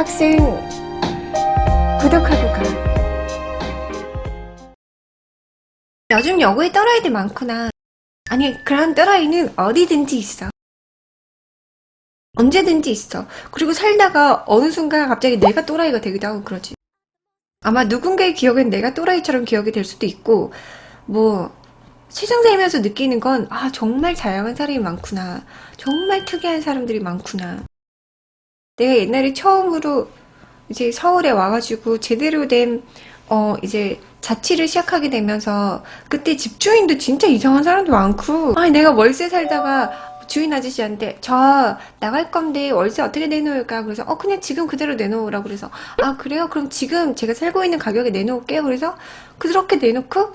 학생 구독하고 가. 요즘 여고에 또라이들 많구나. 아니 그런 또라이는 어디든지 있어. 언제든지 있어. 그리고 살다가 어느 순간 갑자기 내가 또라이가 되기도 하고 그러지. 아마 누군가의 기억엔 내가 또라이처럼 기억이 될 수도 있고, 뭐, 세상 살면서 느끼는 건, 아, 정말 다양한 사람이 많구나. 정말 특이한 사람들이 많구나. 내가 옛날에 처음으로 이제 서울에 와가지고 제대로 된, 어, 이제 자취를 시작하게 되면서 그때 집주인도 진짜 이상한 사람도 많고, 아니, 내가 월세 살다가 주인 아저씨한테 저 나갈 건데 월세 어떻게 내놓을까? 그래서 어, 그냥 지금 그대로 내놓으라고 그래서 아, 그래요? 그럼 지금 제가 살고 있는 가격에 내놓을게요. 그래서 그렇게 내놓고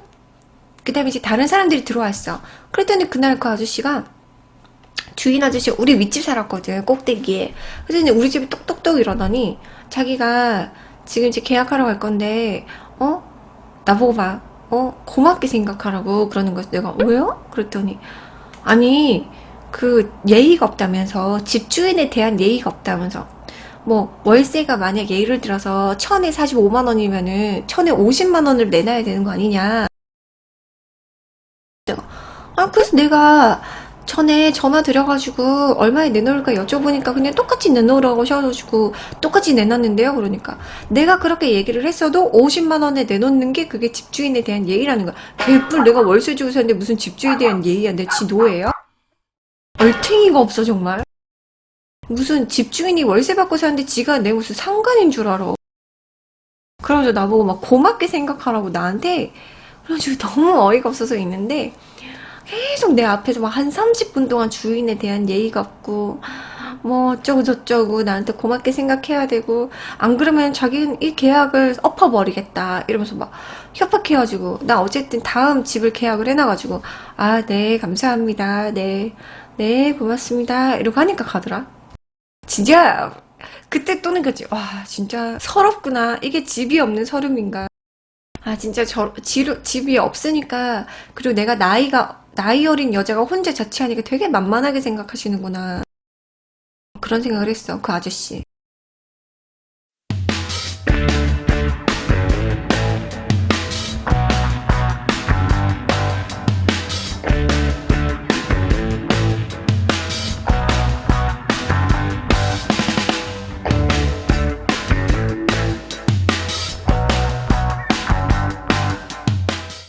그 다음에 이제 다른 사람들이 들어왔어. 그랬더니 그날 그 아저씨가 주인 아저씨 우리 윗집 살았거든 꼭대기에. 그래서 이제 우리 집에 똑똑똑 이러더니 자기가 지금 이제 계약하러 갈 건데 어? 나보고 봐어? 고맙게 생각하라고 그러는 거였어 내가 왜요? 그랬더니 아니 그 예의가 없다면서 집주인에 대한 예의가 없다면서. 뭐 월세가 만약 예를 들어서 천에 45만 원이면은 천에 50만 원을 내놔야 되는 거 아니냐. 아, 그래서 내가 전에 전화 드려가지고 얼마에 내놓을까 여쭤보니까 그냥 똑같이 내놓으라고 하셔가지고 똑같이 내놨는데요. 그러니까 내가 그렇게 얘기를 했어도 50만 원에 내놓는 게 그게 집주인에 대한 예의라는 거야. 개뿔 내가 월세 주고 샀는데 무슨 집주인에 대한 예의야. 내 지 노예요? 얼탱이가 없어 정말. 무슨 집주인이 월세 받고 사는데 지가 내 무슨 상관인 줄 알아. 그러면서 나보고 막 고맙게 생각하라고 나한테 그래가지고 너무 어이가 없어서 있는데 계속 내 앞에서 막 한 30분 동안 주인에 대한 예의가 없고 뭐 어쩌고 저쩌고 나한테 고맙게 생각해야 되고 안 그러면 자기는 이 계약을 엎어버리겠다 이러면서 막 협박해가지고 나 어쨌든 다음 집을 계약을 해놔가지고 아 네 감사합니다. 네네 고맙습니다. 이러고 하니까 가더라. 진짜 그때 또는 거지 와 진짜 서럽구나. 이게 집이 없는 서름인가. 아, 진짜 저, 지, 집이 없으니까, 그리고 내가 나이가, 나이 어린 여자가 혼자 자취하니까 되게 만만하게 생각하시는구나. 그런 생각을 했어, 그 아저씨.